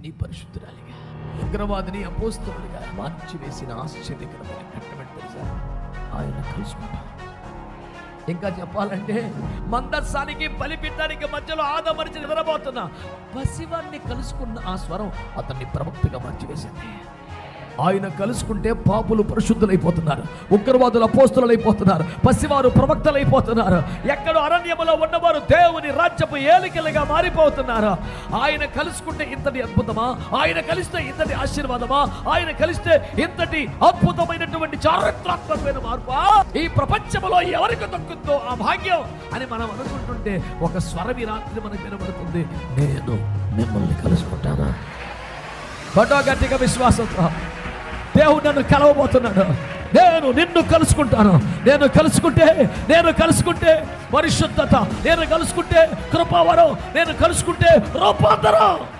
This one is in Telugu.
పాపిని పరిశుద్ధురాలిగా. ఉగ్రవాదిని మార్చి వేసిన ఆశ్చర్యకరమైన ఘట్టమని తెలుసా? ఆయన కలుసుకుంటా ఇంకా చెప్పాలంటే మందస్సానికి బలిపీఠానికి మధ్యలో ఆదమరిచి నిద్రపోతున్న పసివాన్ని కలుసుకున్న ఆ స్వరం అతన్ని ప్రవక్తగా మార్చివేసింది. ఆయన కలుసుకుంటే పాపులు పరిశుద్ధులైపోతున్నారు. ఉగ్రవాదులు అపోస్తులైపోతున్నారు. పసివారు ప్రవక్తలైపోతున్నారు. ఎక్కడో అరణ్యములో ఉన్నవారు దేవుని రాజ్యపు ఏలికలుగా మారిపోతున్నారు. ఆయన కలుసుకుంటే ఇంతటి అద్భుతమా? ఆయన కలిస్తే ఇంతటి ఆశీర్వాదమా? ఆయన కలిస్తే ఇంతటి అద్భుతమైనటువంటి చారిత్రాత్మకమైన మార్పు? ఈ ప్రపంచంలో ఎవరికి దక్కుతుందో ఆ భాగ్యం అని మనం అనుకుంటుంటే ఒక స్వరవి రాత్రి మనకు వినబడుతుంది. నేను మిమ్మల్ని కలుసుకుంటానా? బటో గట్టిగా విశ్వాసంతో దేవుడు నన్ను కలవబోతున్నాడు. నేను నిన్ను కలుసుకుంటాను. నేను కలుసుకుంటే నేను కలుసుకుంటే పరిశుద్ధత నేను కలుసుకుంటే కృపావరం నేను కలుసుకుంటే రూపాంతరం.